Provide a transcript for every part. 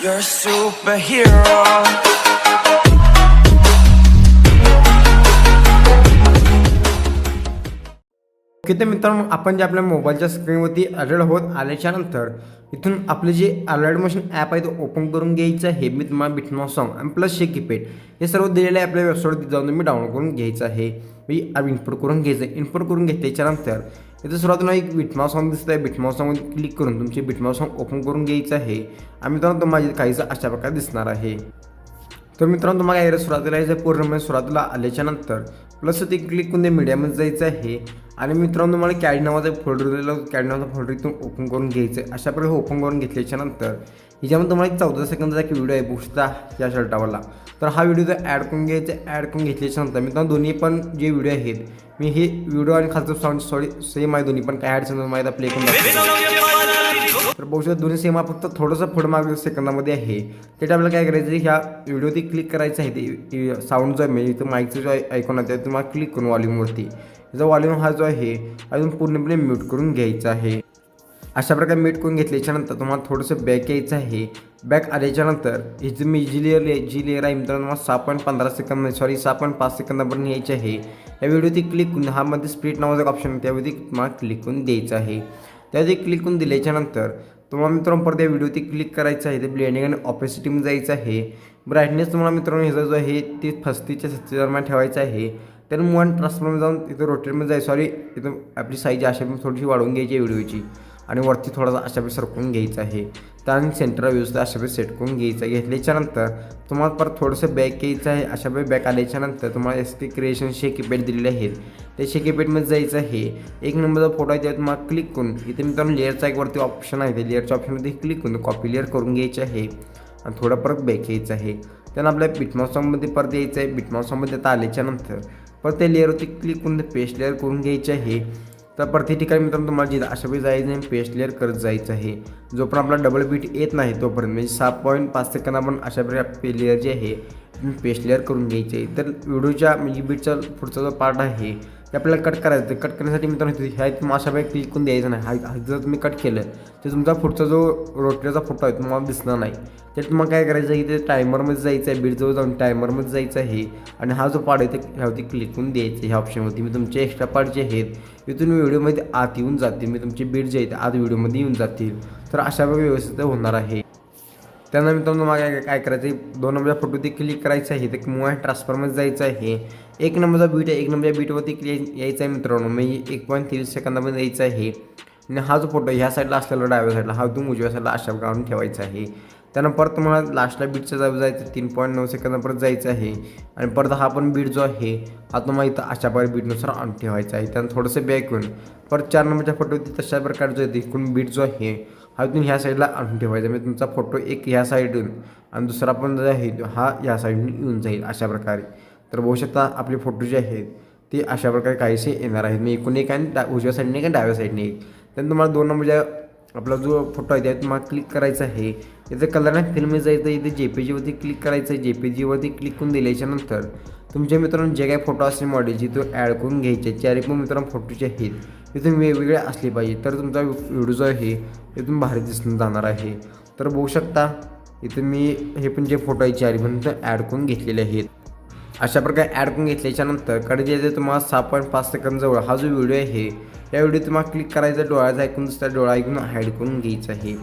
You're a superhero. किती तर मित्रांनो आपण जे आपल्या मोबाईलच्या स्क्रीनवरती अलर्ट होत आल्याच्यानंतर इथून आपलं जे अलर्ट मशीन ॲप आहे तो ओपन करून घ्यायचं आहे. मी तुम्हाला बिटनो सॉंग आणि प्लस शेकीपेड हे सर्व दिलेलं आहे आपल्या वेबसाईटवरती जाऊन तुम्ही डाउनलोड करून घ्यायचं आहे. म्हणजे मी इनपुट करून घ्यायचं आहे. इनपुट करून घेत नंतर इथं सुरुवातीला एक बिटमाव सॉंग दिसत आहे बिटमाव सॉंगमध्ये क्लिक करून तुमचे बिटमाव सॉंग ओपन करून घ्यायचं आहे. आणि मित्रांनो तुम्हाला काहीच अशा प्रकारे दिसणार आहे. तर मित्रांनो तुम्हाला एरिया सुरुवातीला यायचं पूर्ण म्हणजे सुरुवातीला आल्याच्यानंतर प्लस ते क्लिक करून ते मीडियामध्ये जायचं आहे. आणि मित्रांनो तुम्हाला कॅड नावाचा फोल्डर दिला कॅड नावाचा फोल्डर इथून ओपन करून घ्यायचं आहे. अशा प्रकारे ओपन करून घेतल्याच्या नंतर ह्याच्यामध्ये तुम्हाला एक चौदा सेकंदाचा एक व्हिडिओ आहे. बुसता या शर्टावरला तर हा व्हिडिओ तर ॲड करून घ्यायचा ॲड करून घेतल्याच्या नंतर मित्रांनो दोन्ही पण जे व्हिडिओ आहेत मी हे व्हिडिओ आणि खालचं साऊंड सॉरी सेम आहे दोन्ही पण काय अडचण माहिती प्ले करून दाखवतो. तर बहुशा दोन्ही सेम फक्त थोडंसं पुढं मागे सेकंदामध्ये आहे. ते आपल्याला काय करायचं आहे ह्या व्हिडिओवरती क्लिक करायचं आहे ते साऊंड जो आहे म्हणजे इथं माईकचं जो ऐकून आहे तुम्हाला क्लिक करून वॉल्यूमवरती जो वॉल्यूम हा जो आहे अजून पूर्णपणे म्यूट करून घ्यायचा आहे. अशा प्रकारे मीट करून घेतल्याच्यानंतर तुम्हाला थोडंसं बॅक यायचं आहे. बॅक आल्याच्यानंतर हे ही जी मी जी लेअर जी लेअर आहे मित्रांनो तुम्हाला सहा पॉईंट पंधरा सेकंद सॉरी सहा पॉईंट पाच सेकंदापर्यंत यायची आहे. या व्हिडिओती क्लिक करून हा मध्ये स्प्लिट नावाचा एक ऑप्शन आहे. त्यावरती तुम्हाला क्लिक करून द्यायचं आहे. त्यावरती क्लिक करून दिल्याच्यानंतर तुम्हाला मित्रांनो परत या व्हिडिओती क्लिक करायचं आहे. ते ब्लेंडिंग आणि ऑपेसिटीमध्ये जायचं आहे. ब्राईटनेस तुम्हाला मित्रांनो ह्याचा जो आहे ते फस्तीच्या सत्ती दरम्यान ठेवायचं आहे. तर मूव ट्रान्सफॉर्म जाऊन तिथं रोटेटमध्ये जायचं सॉरी इथं आपली साईज अशा थोडीशी वाढवून घ्यायची आहे व्हिडिओची आणि वरती थोडासा अशा सरकून घ्यायचा घ्यायचं आहे त्यानंतर सेंटर व्यवस्थित अशा प्रकारे सेट करून घ्यायचं घेतल्याच्यानंतर तुम्हाला परत थोडंसं बॅक घ्यायचं आहे. अशा बॅक आल्याच्यानंतर तुम्हाला एस टी क्रिएशन शेकीपेड दिलेले आहेत. त्या शेकीपेडमध्ये जायचं आहे. एक नंबरचा फोटो आहे त्यावर तुम्हाला क्लिक करून इथे मित्रांनो लेअरचा एक वरती ऑप्शन आहे. ते लेअरच्या ऑप्शनमध्ये क्लिक करून कॉपी लेअर करून घ्यायचे आहे. आणि थोडं परत बॅक घ्यायचं आहे. त्यानं आपल्या बिटमॉसॉंगमध्ये परत यायचं आहे. बिटमॉसॉममध्ये आता आल्याच्यानंतर परत त्या लेअरवरती क्लिक करून पेस्ट लेअर करून घ्यायचे आहे. तर प्रत्येक ठिकाणी मित्रांनो तुम्हाला जिथं अशा वेळी जायचं आहे पेस्ट लेअर करत जायचं आहे जोपर्यंत आपला डबल बीट येत नाही तोपर्यंत म्हणजे सहा पॉईंट पाच सेकंद आपण अशा प्रकारे लेअर जे आहे पेस्ट लेअर करून घ्यायचे तर व्हिडिओच्या म्हणजे बीटचा पुढचा जो पार्ट आहे ते आपल्याला कट करायचं कट करण्यासाठी मित्रांनो ह्या तुम्हाला अशा वेळी क्लिक करून द्यायचं नाही. हा जर तुम्ही कट केलं तर तुमचा पुढचा जो रोटरीचा फोटो आहे तुम्हाला दिसणार नाही. तर तुम्हाला काय करायचं आहे की ते टायमरमध्ये जायचं आहे बीडजवळ जाऊन टायमरमध्ये जायचं आहे. आणि हा जो पार्ट आहे ते ह्यावरती क्लिक करून द्यायचं ह्या ऑप्शनवरती मी तुमचे एक्स्ट्रा पार्ट जे आहेत इथून व्हिडिओमध्ये आत येऊन जातील. मी तुमचे बीड जे आहेत आत व्हिडिओमध्ये येऊन जातील. तर अशा वेळी व्यवस्थित होणार आहे. त्यांना मित्रांनो मागे काय काय करायचं आहे दोन नंबरच्या फोटोवरती क्लिक करायचं आहे. तर मोबाईल ट्रान्सफरमध्ये जायचं आहे. एक नंबरचा बीट आहे एक नंबरच्या बीटवरती क्लिक यायचं आहे मित्रांनो. म्हणजे एक पॉईंट तीस सेकंदामध्ये यायचं आहे. आणि हा जो फोटो ह्या साईडला असलेला डाव्या साईडला हा तुम्ही उजव्या साईडला अशा काढून ठेवायचा आहे. त्यानं परत तुम्हाला लास्टला बीटच्या जाऊ जायचं तीन पॉईंट नऊ सेकंदापर्यंत जायचं आहे. आणि परत हा पण बीट जो आहे हा तुम्हाला इथं अशा प्रकारे बीटनुसार आणून ठेवायचा आहे. त्यानं थोडंसं बॅक येऊन परत चार नंबरच्या फोटोवरती तशा प्रकारे जो आहे इकडून बीट जो आहे हा इथून ह्या साईडला आणून ठेवायचा. म्हणजे तुमचा फोटो एक ह्या साईडून आणि दुसरा पण जो आहे हा ह्या साईडून येऊन जाईल अशा प्रकारे. तर बघू शकता आपले फोटो जे आहेत ते अशा प्रकारे काहीसे येणार आहेत. मी एकूण एक आणि डा उजव्या साईडने एक डाव्या साईडने एक. त्यानंतर तुम्हाला दोन नंबरच्या आपला जो फोटो आहे त्यात तुम्हाला क्लिक करायचा आहे. इथं कलर आणि फिल्म जायचं इथे जे पी जीवरती क्लिक करायचं आहे. जे पी जीवरती क्लिक करून दिल्याच्यानंतर तुमच्या मित्रांनो जे काही फोटो असतील मॉडेलची तो ॲड करून घ्यायचे. चारही पण मित्रांनो फोटोचे आहेत. इथून वेगवेगळे असले पाहिजे. तर तुमचा व्हिडिओ जो आहे इथून भारी दिसून जाणार आहे. तर बघू शकता इथं मी हे पण जे फोटो आहे चारही पण ॲड करून घेतलेले आहेत. अशा प्रकारे ॲड करून घेतल्याच्यानंतरकडे जे तुम्हाला सहा पॉईंट पाच सेकंदजवळ हा जो व्हिडिओ आहे या व्हिडिओ तुम्हाला क्लिक करायचा डोळ्याचा ऐकून दुसरा डोळा ऐकून हाईड करून घ्यायचा आहे.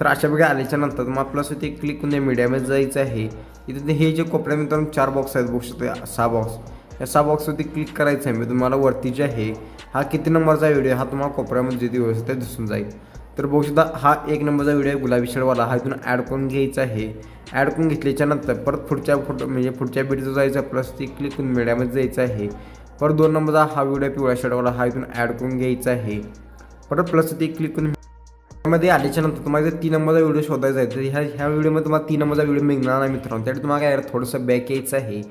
तर अशा प्रकारे आल्याच्यानंतर मग तुम्हाला प्लस ते क्लिक करून मीडियामध्ये जायचं आहे. इथे हे जे कोपऱ्यात मित्रांनो चार बॉक्स आहेत बघू शकतो सहा बॉक्स या सहा बॉक्सवरती क्लिक करायचं आहे मी तुम्हाला वरती जे आहे हा किती नंबरचा व्हिडिओ हा तुम्हाला कोपऱ्यामध्ये जिथे व्यवस्थित दिसून जाईल. तर बघू शकता हा एक नंबरचा व्हिडिओ आहे गुलाबी शेडवाला. हा इथून ॲड करून घ्यायचा आहे. ॲड करून घेतल्याच्या नंतर परत पुढच्या फोटो म्हणजे पुढच्या बीटचं जायचं प्लस ती क्लिक करून मीडियामध्ये जायचं आहे. परत दोन नंबरचा हा व्हिडिओ पिवळ्या शेडवाला. हा इथून ॲड करून घ्यायचा आहे. परत प्लस ती क्लिक करून मध्ये आल्याच्यानंतर तुम्हाला जर तीन नंबरचा व्हिडिओ शोधायचा आहे. तर ह्या ह्या व्हिडिओमध्ये तुम्हाला तीन नंबरचा व्हिडिओ मिळणार नाही मित्रांनो. त्यासाठी तुम्हाला काय थोडंसं बॅक यायचं आहे.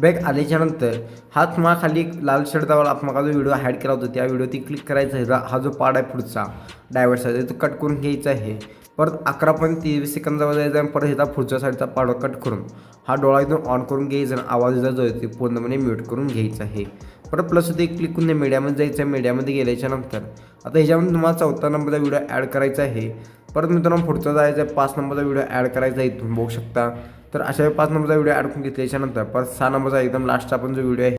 बॅग आल्याच्यानंतर हाच माखाली खाली एक लाल शर्टावाला आपण जो व्हिडिओ हॅड केला होता त्या व्हिडिओ क्लिक करायचा आहे. हा जो पाड आहे पुढचा डायव्हर्ट साईड तो कट करून घ्यायचा आहे. परत अकरा पॉईंट तेवीस सेकंदावर जायचा आणि परत ह्याचा पुढच्या साईडचा पाड कट करून. हा डोळा इथून ऑन करून घ्यायचा आणि आवाज जो आहे ते पूर्णपणे म्यूट करून घ्यायचा आहे. परत प्लस ते क्लिक करून मीडियामध्ये जायचं आहे. मीडियामध्ये गेल्याच्यानंतर आता ह्याच्यामध्ये तुम्हाला चौथा नंबरचा व्हिडिओ ॲड करायचा आहे. परत मित्रांनो पुढचा जायचा आहे. पाच नंबरचा व्हिडिओ ॲड करायचा आहे. तुम्ही बघू शकता. तर अशा पाच नंबरचा व्हिडिओ ॲड करून घेतल्याच्यानंतर परत सहा नंबरचा एकदम लास्टचा आपण जो व्हिडिओ आहे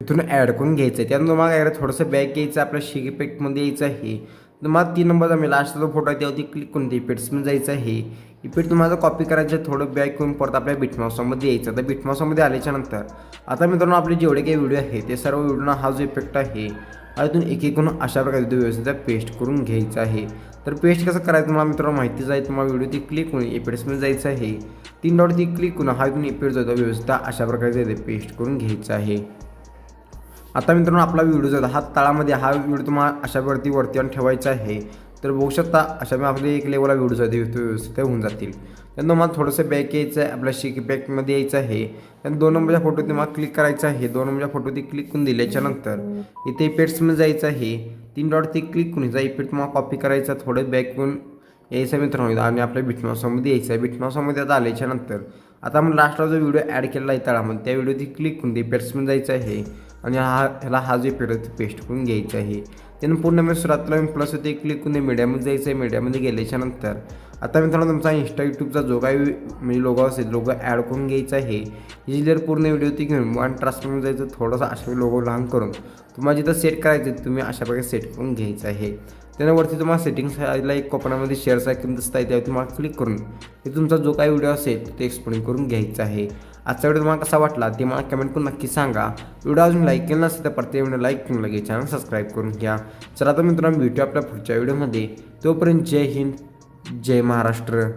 इथून ॲड करून घ्यायचा आहे त्यानंतर मग काय थोडंसं बॅक यायचं आपल्या शेक इफेक्टमध्ये यायचं आहे. तुम्हाला तीन नंबरचा मी लास्टचा जो फोटो आहे त्यावरती क्लिक करून इफेक्ट्समध्ये जायचं आहे. इफेक्ट तुम्हाला कॉपी करायचं आहे थोडं बॅक करून परत आपल्या बिटमाउसामध्ये यायचं. तर बिटमाउसामध्ये आल्याच्यानंतर आता मित्रांनो आपले जेवढे काही व्हिडिओ आहे ते सर्व व्हिडिओना हा जो इफेक्ट आहे हा इथून एक एक करून अशा प्रकारे तो व्यवस्थित पेस्ट करून घ्यायचा आहे. तर पेस्ट कसं करायचं तुम्हाला मित्रांनो माहितीच आहे तुम्हाला व्हिडिओ ती क्लिक करून एपिड्समध्ये जायचं आहे. तीन डॉट ती क्लिक करून हा इथून एपिड जातो व्यवस्था अशा प्रकारे ते पेस्ट करून घ्यायचं आहे. आता मित्रांनो आपला व्हिडिओ जो हा तळामध्ये हा व्हिडिओ तुम्हाला अशा वरती वरती आणून ठेवायचा आहे. तर बघू शकता अशा मी आपले एक लेवलला व्हिडिओ जाते व्यवस्थित होऊन जातील. त्यानंतर मला थोडंसं बॅक यायचं आहे आपल्या शिक बॅकमध्ये यायचं आहे. त्यानंतर दोन नंबरच्या फोटो तुम्हाला क्लिक करायचं आहे. दोन नंबरच्या फोटो ती क्लिक करून दिल्याच्यानंतर इथे पेट्समध्ये जायचं आहे. तीन डॉट ती क्लिक करून याचा इफेक्ट मग कॉपी करायचा थोडं बॅक करून यायचं मित्रांनो आणि आपल्या बिटमासामध्ये यायचं आहे. आता आल्याच्यानंतर आता आपण लास्टला जो व्हिडिओ ॲड केला आहे तळामध्ये त्या व्हिडिओ ती क्लिक करून ते पेट्समध्ये जायचं आहे. आणि हा ह्याला हा जो इफेक्ट आहे पेस्ट करून घ्यायचा आहे. त्यानं पूर्ण मी सुरुवातीला प्लस होते क्लिक करून मीडियामध्ये जायचं आहे. मीडियामध्ये गेल्याच्यानंतर आता मित्रांनो तुमचा इंस्टा यूट्यूबचा जो काही म्हणजे लोगो असेल लोगो ॲड करून घ्यायचा आहे ही जर पूर्ण व्हिडिओ ती घेऊन वन ट्रान्सफरमध्ये जायचं थोडासा अशा लोगो लहान करून तुम्हाला जिथं सेट करायचं तुम्ही अशा प्रकारे सेट करून घ्यायचं आहे. त्यानंतरवरती तुम्हाला सेटिंग्सला एक कोपऱ्यामध्ये शेअर्स आयकन दिसत आहे त्यावर तुम्हाला क्लिक करून ते तुमचा जो काही व्हिडिओ असेल ते एक्सप्लेन करून घ्यायचा आहे. आजचा व्हिडिओ तुम्हाला कसा वाटला ते मला कमेंट करून नक्की सांगा. व्हिडिओ अजून लाईक केला नसेल तर प्रत्येक व्हिडिओ लाईक करून लगेच चॅनल सबस्क्राईब करून घ्या. चला तर मित्रांनो भेटू आपल्या पुढच्या व्हिडिओमध्ये तोपर्यंत जय हिंद. जय महाराष्ट्र.